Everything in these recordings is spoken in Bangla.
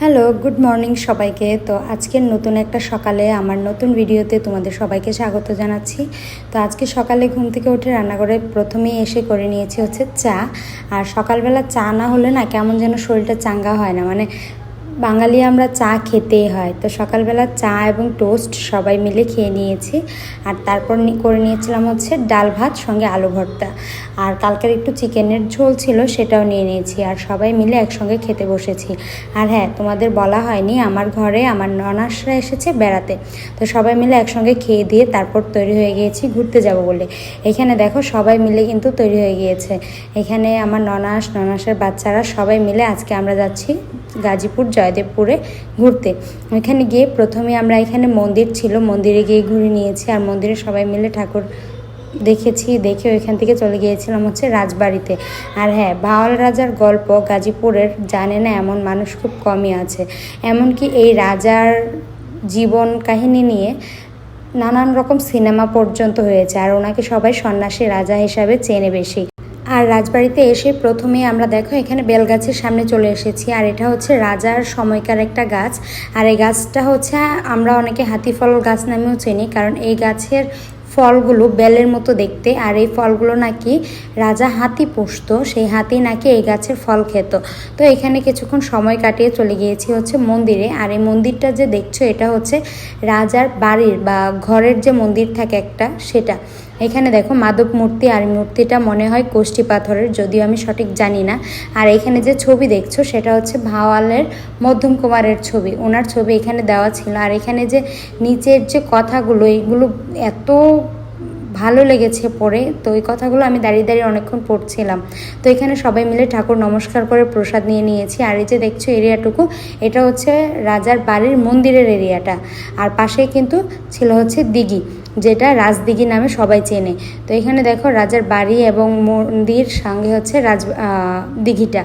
হ্যালো, গুড মর্নিং সবাইকে। তো আজকের নতুন একটা সকালে আমার নতুন ভিডিওতে তোমাদের সবাইকে স্বাগত জানাচ্ছি। তো আজকে সকালে ঘুম থেকে উঠে রান্নাঘরে প্রথমেই এসে করে নিয়েছি হচ্ছে চা। আর সকালবেলা চা না হলে না কেমন যেন শরীরটা চাঙ্গা হয় না। মানে বাঙালি আমরা চা খেতেই হয়। তো সকালবেলা চা এবং টোস্ট সবাই মিলে খেয়ে নিয়েছি। আর তারপর করে নিয়েছিলাম হচ্ছে ডাল ভাত, সঙ্গে আলু ভর্তা। আর কালকের একটু চিকেনের ঝোল ছিল সেটাও নিয়ে নিয়েছি। আর সবাই মিলে একসঙ্গে খেতে বসেছি। আর হ্যাঁ তোমাদের বলা হয়নি, আমার ঘরে আমার ননাসরা এসেছে বেড়াতে। তো সবাই মিলে একসঙ্গে খেয়ে দিয়ে তারপর তৈরি হয়ে গিয়েছি ঘুরতে যাব বলে। এখানে দেখো সবাই মিলে কিন্তু তৈরি হয়ে গিয়েছে। এখানে আমার ননাস ননাসের বাচ্চারা সবাই মিলে আজকে আমরা যাচ্ছি গাজীপুর জয়দেবপুরে ঘুরতে। ওইখানে গিয়ে প্রথমে আমরা এখানে মন্দির ছিল, মন্দিরে গিয়ে ঘুরে নিয়েছি আর মন্দিরে সবাই মিলে ঠাকুর দেখেছি, দেখে ওইখান থেকে চলে গিয়েছিলাম হচ্ছে রাজবাড়িতে। আর হ্যাঁ ভাওয়াল রাজার গল্প গাজীপুরের জানে না এমন মানুষ খুব কমই আছে। এমনকি এই রাজার জীবন কাহিনী নিয়ে নানান রকম সিনেমা পর্যন্ত হয়েছে আর ওনাকে সবাই সন্ন্যাসী রাজা হিসাবে চেনে বেশি। আর রাজবাড়িতে এসে প্রথমে আমরা দেখো এখানে বেলগাছের সামনে চলে এসেছি, আর এটা হচ্ছে রাজার সময়কার একটা গাছ। আর এই গাছটা হচ্ছে, আমরা অনেকে হাতিফল গাছ নামেও চিনি, কারণ এই গাছের ফলগুলো বেলের মতো দেখতে। আর এই ফলগুলো নাকি রাজা হাতি পুষত, সেই হাতি নাকি এই গাছের ফল খেত। তো এখানে কিছুক্ষণ সময় কাটিয়ে চলে গিয়েছি হচ্ছে মন্দিরে। আর এই মন্দিরটা যে দেখছ, এটা হচ্ছে রাজার বাড়ির বা ঘরের যে মন্দির থাকে একটা, সেটা। এখানে দেখো মাধব মূর্তি আর মূর্তিটা মনে হয় কোষ্ঠী পাথরের, যদিও আমি সঠিক জানি না। আর এখানে যে ছবি দেখছ, সেটা হচ্ছে ভাওয়ালের মধ্যম কুমারের ছবি। ওনার ছবি এখানে দেওয়া ছিল। আর এখানে যে নিচের যে কথাগুলো এইগুলো এত ভালো লেগেছে পড়ে, তো ওই কথাগুলো আমি দাঁড়িয়ে দাঁড়িয়ে অনেকক্ষণ পড়ছিলাম। তো এখানে সবাই মিলে ঠাকুর নমস্কার করে প্রসাদ নিয়ে নিয়েছি। আর এই যে দেখছ এরিয়াটুকু, এটা হচ্ছে রাজার বাড়ির মন্দিরের এরিয়াটা। আর পাশেই কিন্তু ছিল হচ্ছে দিঘি। যেটা রাজদিঘি নামে সবাই চেনে। তো এখানে দেখো রাজার বাড়ি এবং মন্দির সঙ্গে হচ্ছে রাজ দিঘিটা।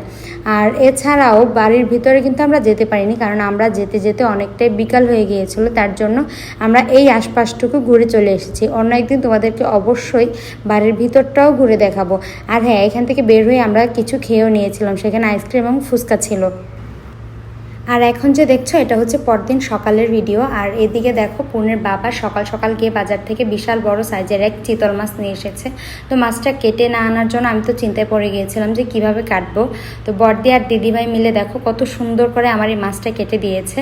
আর এছাড়াও বাড়ির ভিতরে কিন্তু আমরা যেতে পারিনি, কারণ আমরা যেতে যেতে অনেকটাই বিকাল হয়ে গিয়েছিল, তার জন্য আমরা এই আশপাশটুকু ঘুরে চলে এসেছি। অন্য একদিন তোমাদেরকে অবশ্যই বাড়ির ভিতরটাও ঘুরে দেখাবো। আর হ্যাঁ এখান থেকে বের হয়ে আমরা কিছু খেয়েও নিয়েছিলাম, সেখানে আইসক্রিম এবং ফুচকা ছিল। আর এখন যে দেখছ, এটা হচ্ছে পরদিন সকালের ভিডিও আর এদিকে দেখো, পুনের বাবা সকাল সকাল গিয়ে বাজার থেকে বিশাল বড় সাইজের এক চিতল মাছ নিয়ে এসেছে। তো মাছটা কেটে না আনার জন্য আমি তো চিন্তায় পড়ে গিয়েছিলাম যে কীভাবে কাটবো। তো বর্দি আর দিদিভাই মিলে দেখো, কত সুন্দর করে আমার এই মাছটা কেটে দিয়েছে।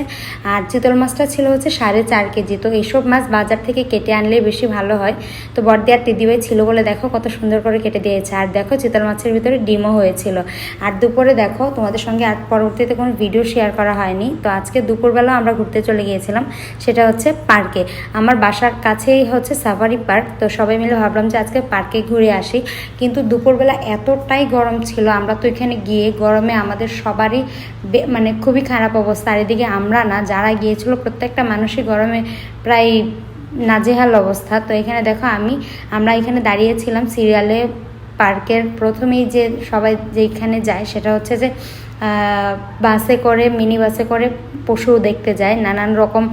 আর চিতল মাছটা ছিল হচ্ছে সাড়ে চার কেজি। তো এইসব মাছ বাজার থেকে কেটে আনলে বেশি ভালো হয়। তো বর্দি আর দিদিভাই ছিল বলে দেখো, কত সুন্দর করে কেটে দিয়েছে। আর দেখো, চিতল মাছের ভিতরে ডিমও হয়েছিল। আর দুপুরে দেখো, তোমাদের সঙ্গে আর পরবর্তীতে কোনো ভিডিও শেয়ার করা হয়নি। তো আজকে দুপুরবেলা আমরা ঘুরতে চলে গিয়েছিলাম, সেটা হচ্ছে পার্কে। আমার বাসার কাছেই হচ্ছে সাফারি পার্ক, তো সবাই মিলে ভাবলাম যে আজকে পার্কে ঘুরে আসি। কিন্তু দুপুরবেলা এতটাই গরম ছিল, আমরা তো এখানে গিয়ে গরমে আমাদের সবারই মানে খুবই খারাপ অবস্থা। আর এদিকে আমরা না, যারা গিয়েছিল প্রত্যেকটা মানুষই গরমে প্রায় নাজেহাল অবস্থা। তো এখানে দেখো আমি, আমরা এখানে দাঁড়িয়েছিলাম সিরিয়ালে পার্কের প্রথমেই যে সবাই যেখানে যায়, সেটা হচ্ছে যে বাসে করে মিনি বাসে করে পশু দেখতে যায়। নানান রকম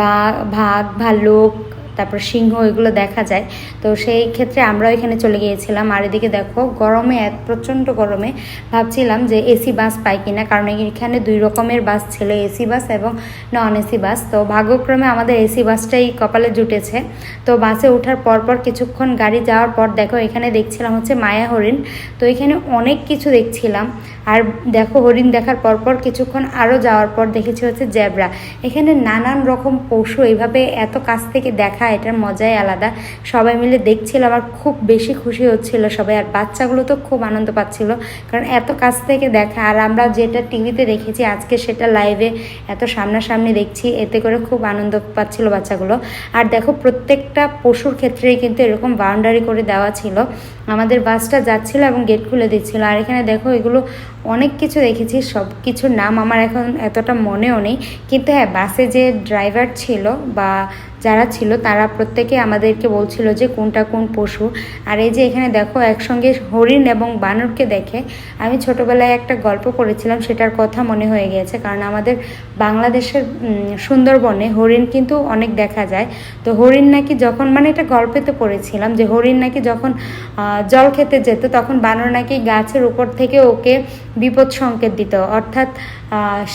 বাঘ ভাগ ভাল্লুক তারপর সিংহ এগুলো দেখা যায়। তো সেই ক্ষেত্রে আমরাও এখানে চলে গিয়েছিলাম। আর এদিকে দেখো, গরমে এক প্রচণ্ড গরমে ভাবছিলাম যে এসি বাস পাই কিনা, কারণ এখানে দুই রকমের বাস ছিল, এসি বাস এবং নন এসি বাস। তো ভাগ্যক্রমে আমাদের এসি বাসটাই কপালে জুটেছে। তো বাসে ওঠার পরপর কিছুক্ষণ গাড়ি যাওয়ার পর দেখো, এখানে দেখছিলাম হচ্ছে মায়া হরিণ। তো এখানে অনেক কিছু দেখছিলাম। আর দেখো, হরিণ দেখার পরপর কিছুক্ষণ আরও যাওয়ার পর দেখেছি হচ্ছে জেব্রা। এখানে নানান রকম পশু এইভাবে এত কাছ থেকে দেখা এটার মজাই আলাদা। সবাই মিলে দেখছিল, আমার খুব বেশি খুশি হচ্ছিল সবাই, আর বাচ্চাগুলো তো খুব আনন্দ পাচ্ছিল, কারণ এত কাছ থেকে দেখা, আর আমরা যেটা টিভিতে দেখেছি, আজকে সেটা লাইভে এত সামনাসামনি দেখছি, এতে করে খুব আনন্দ পাচ্ছিল বাচ্চাগুলো। আর দেখো, প্রত্যেকটা পশুর ক্ষেত্রেই কিন্তু এরকম বাউন্ডারি করে দেওয়া ছিল। আমাদের বাসটা যাচ্ছিল এবং গেট খুলে দিচ্ছিল। আর এখানে দেখো, এগুলো অনেক কিছু দেখেছি সব কিছুর নাম আমার এখন এতটা মনেও নেই। কিন্তু হ্যাঁ বাসে যে ড্রাইভার ছিল বা যারা ছিল, তারা প্রত্যেকে আমাদেরকে বলছিল যে কোনটা কোন পশু। আর এই যে এখানে দেখো, একসঙ্গে হরিণ এবং বানরকে দেখে আমি ছোটবেলায় একটা গল্প করেছিলাম সেটার কথা মনে হয়ে গিয়েছে। কারণ আমাদের বাংলাদেশের সুন্দরবনে হরিণ কিন্তু অনেক দেখা যায়। তো হরিণ নাকি যখন মানে এটা গল্পেতে পড়েছিলাম যে হরিণ নাকি যখন জল খেতে যেত, তখন বানর নাকি গাছের উপর থেকে ওকে বিপদ সংকেত দিত। অর্থাৎ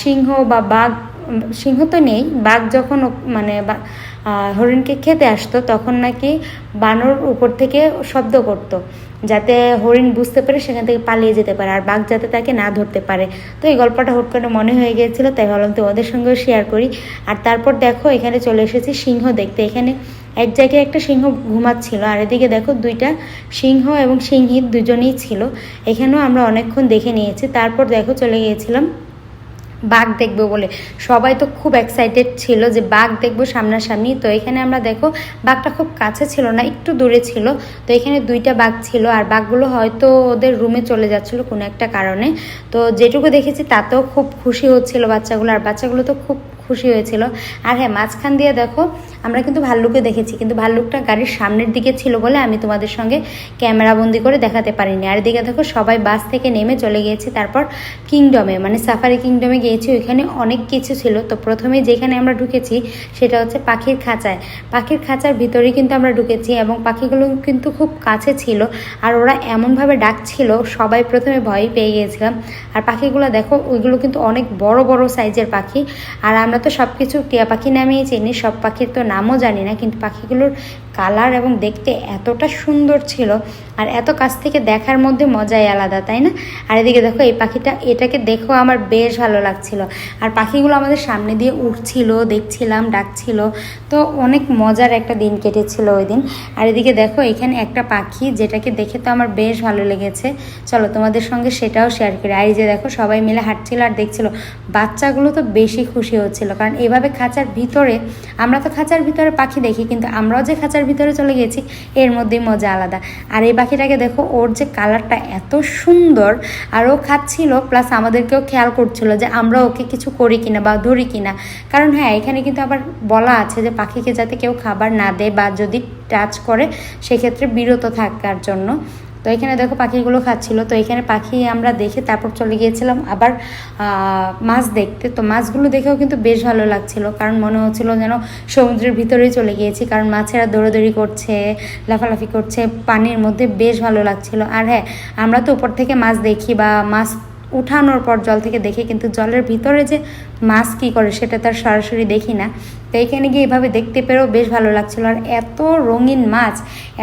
সিংহ বা বাঘ সিংহ তো নেই, বাঘ যখন মানে হরিণকে খেতে আসতো, তখন নাকি বানর উপর থেকে শব্দ করতো, যাতে হরিণ বুঝতে পারে সেখান থেকে পালিয়ে যেতে পারে আর বাঘ যাতে তাকে না ধরতে পারে। তো এই গল্পটা হুট করে মনে হয়ে গিয়েছিল, তাই ভাবলাম ওদের সঙ্গেও শেয়ার করি। আর তারপর দেখো, এখানে চলে এসেছি সিংহ দেখতে। এখানে এক জায়গায় একটা সিংহ ঘুমাচ্ছিল, আর এদিকে দেখো দুইটা সিংহ এবং সিংহী দুজনেই ছিল। এখানেও আমরা অনেকক্ষণ দেখে নিয়েছি। তারপর দেখো চলে গিয়েছিলাম বাঘ দেখব বলে। সবাই তো খুব এক্সাইটেড ছিল যে বাঘ দেখব সামনাসামনি। তো এখানে আমরা দেখো, বাঘটা খুব কাছে ছিল না, একটু দূরে ছিল। তো এখানে দুইটা বাঘ ছিল আর বাঘগুলো হয়তো ওদের রুমে চলে যাচ্ছিল কোনো একটা কারণে। তো যেটুকু দেখেছি তাতেও খুব খুশি হচ্ছিল বাচ্চাগুলো, আর বাচ্চাগুলো তো খুব খুশি হয়েছিল। আর হ্যাঁ মাঝখান দিয়ে দেখো আমরা কিন্তু ভাল্লুকে দেখেছি, কিন্তু ভাল্লুকটা গাড়ির সামনের দিকে ছিল বলে আমি তোমাদের সঙ্গে ক্যামেরা বন্দি করে দেখাতে পারিনি। আর এদিকে দেখো সবাই বাস থেকে নেমে চলে গিয়েছি, তারপর কিংডমে মানে সাফারি কিংডমে গিয়েছি, ওইখানে অনেক কিছু ছিল। তো প্রথমে যেখানে আমরা ঢুকেছি সেটা হচ্ছে পাখির খাঁচায়। পাখির খাঁচার ভিতরেই কিন্তু আমরা ঢুকেছি এবং পাখিগুলো কিন্তু খুব কাছে ছিল আর ওরা এমনভাবে ডাকছিল, সবাই প্রথমে ভয় পেয়ে গিয়েছিলাম। আর পাখিগুলো দেখো, ওইগুলো কিন্তু অনেক বড় বড় সাইজের পাখি। আর আমরা তো সব কিছু টিয়া পাখি নামেই চিনি, সব পাখির তো নামও জানি না কিন্তু পাখিগুলোর কালার এবং দেখতে এতটা সুন্দর ছিল, আর এত কাছ থেকে দেখার মধ্যে মজাই আলাদা, তাই না? আর এদিকে দেখো, এই পাখিটা, এটাকে দেখো আমার বেশ ভালো লাগছিল। আর পাখিগুলো আমাদের সামনে দিয়ে উঠছিল দেখছিলাম, ডাকছিল। তো অনেক মজার একটা দিন কেটেছিল ওই দিন। আর এদিকে দেখো, এখানে একটা পাখি, যেটাকে দেখে তো আমার বেশ ভালো লেগেছে। চলো, তোমাদের সঙ্গে সেটাও শেয়ার করি। আর এই যে দেখো, সবাই মিলে হাঁটছিল আর দেখছিল। বাচ্চাগুলো তো বেশি খুশি হচ্ছিল, কারণ এভাবে খাঁচার ভিতরে, আমরা তো খাঁচার ভিতরে পাখি দেখি, কিন্তু আমরাও যে খাঁচার ভিতরে চলে গেছি এর মধ্যেই মজা আলাদা। আর এই পাখিটাকে দেখো, ওর যে কালারটা এত সুন্দর, আর ও খাচ্ছিল প্লাস আমাদেরকেও খেয়াল করছিল যে আমরা ওকে কিছু করি কিনা বা ধরি কিনা। কারণ হ্যাঁ এখানে কিন্তু আবার বলা আছে যে পাখিকে যাতে কেউ খাবার না দেয় বা যদি টাচ করে, সেক্ষেত্রে বিরত থাকার জন্য। তো এখানে দেখো পাখিগুলো খাচ্ছিল। তো এখানে পাখি আমরা দেখে তারপর চলে গিয়েছিলাম। আবার মাছ দেখতে। তো মাছগুলো দেখেও কিন্তু বেশ ভালো লাগছিল। কারণ মনে হচ্ছিল যেন সমুদ্রের ভিতরেই চলে গিয়েছি। কারণ মাছেরা দৌড়োদৌড়ি করছে, লাফালাফি করছে, পানির মধ্যে বেশ ভালো লাগছিল। আর হ্যাঁ আমরা তো উপর থেকে মাছ দেখি বা মাছ উঠানোর পর জল থেকে দেখি কিন্তু জলের ভিতরে যে মাছ কী করে সেটা তার সরাসরি দেখি না। তো এখানে গিয়ে এভাবে দেখতে পেরেও বেশ ভালো লাগছিল। আর এত রঙিন মাছ,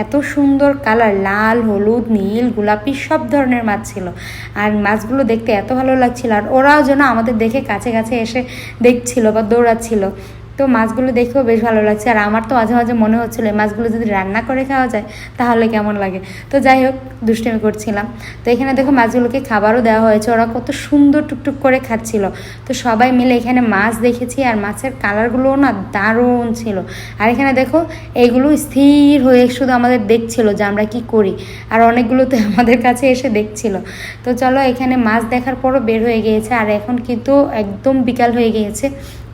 এত সুন্দর কালার, লাল, হলুদ, নীল, গোলাপি সব ধরনের মাছ ছিল। আর মাছগুলো দেখতে এত ভালো লাগছিল। আর ওরাও যেন আমাদের দেখে কাছে কাছে এসে দেখছিল বা দৌড়াচ্ছিল। তো মাছগুলো দেখেও বেশ ভালো লাগছে। আর আমার তো মাঝে মাঝে মনে হচ্ছিল এই মাছগুলো যদি রান্না করে খাওয়া যায়, তাহলে কেমন লাগে? তো যাই হোক, দুষ্টামি করছিলাম। তো এখানে দেখো মাছগুলোকে খাবারও দেওয়া হয়েছে। ওরা কত সুন্দর টুকটুক করে খাচ্ছিল। তো সবাই মিলে এখানে মাছ দেখেছি, আর মাছের কালারগুলোও না দারুণ ছিল। আর এখানে দেখো এইগুলো স্থির হয়ে শুধু আমাদের দেখছিল যে আমরা কি করি। আর অনেকগুলো তো আমাদের কাছে এসে দেখছিল। তো চলো এখানে মাছ দেখার পরও বের হয়ে গিয়েছে। আর এখন কিন্তু একদম বিকাল হয়ে গিয়েছে।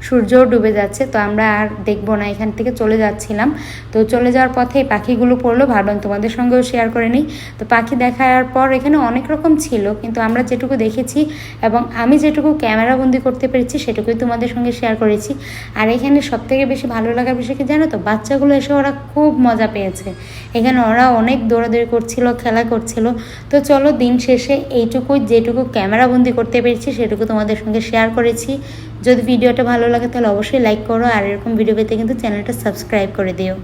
সূর্যও ডুবে যাচ্ছে, তো আমরা আর দেখব না, এখান থেকে চলে যাচ্ছিলাম। তো চলে যাওয়ার পথে পাখিগুলো পড়ল ভাবলাম তোমাদের সঙ্গেও শেয়ার করে নিই। তো পাখি দেখার পর এখানে অনেক রকম ছিল, কিন্তু আমরা যেটুকু দেখেছি এবং আমি যেটুকু ক্যামেরা বন্দি করতে পেরেছি, সেটুকুই তোমাদের সঙ্গে শেয়ার করেছি। আর এখানে সব থেকে বেশি ভালো লাগার বিষয় কি জানো তো? বাচ্চাগুলো এসে ওরা খুব মজা পেয়েছে। এখানে ওরা অনেক দৌড়াদৌড়ি করছিল, খেলা করছিল। তো চলো দিন শেষে এইটুকুই যেটুকু ক্যামেরা বন্দি করতে পেরেছি, সেটুকু তোমাদের সঙ্গে শেয়ার করেছি। যদি ভিডিওটা ভালো লাগে তাহলে অবশ্যই লাইক করো আর এরকম ভিডিও পেতে কিন্তু চ্যানেলটা সাবস্ক্রাইব করে দিও।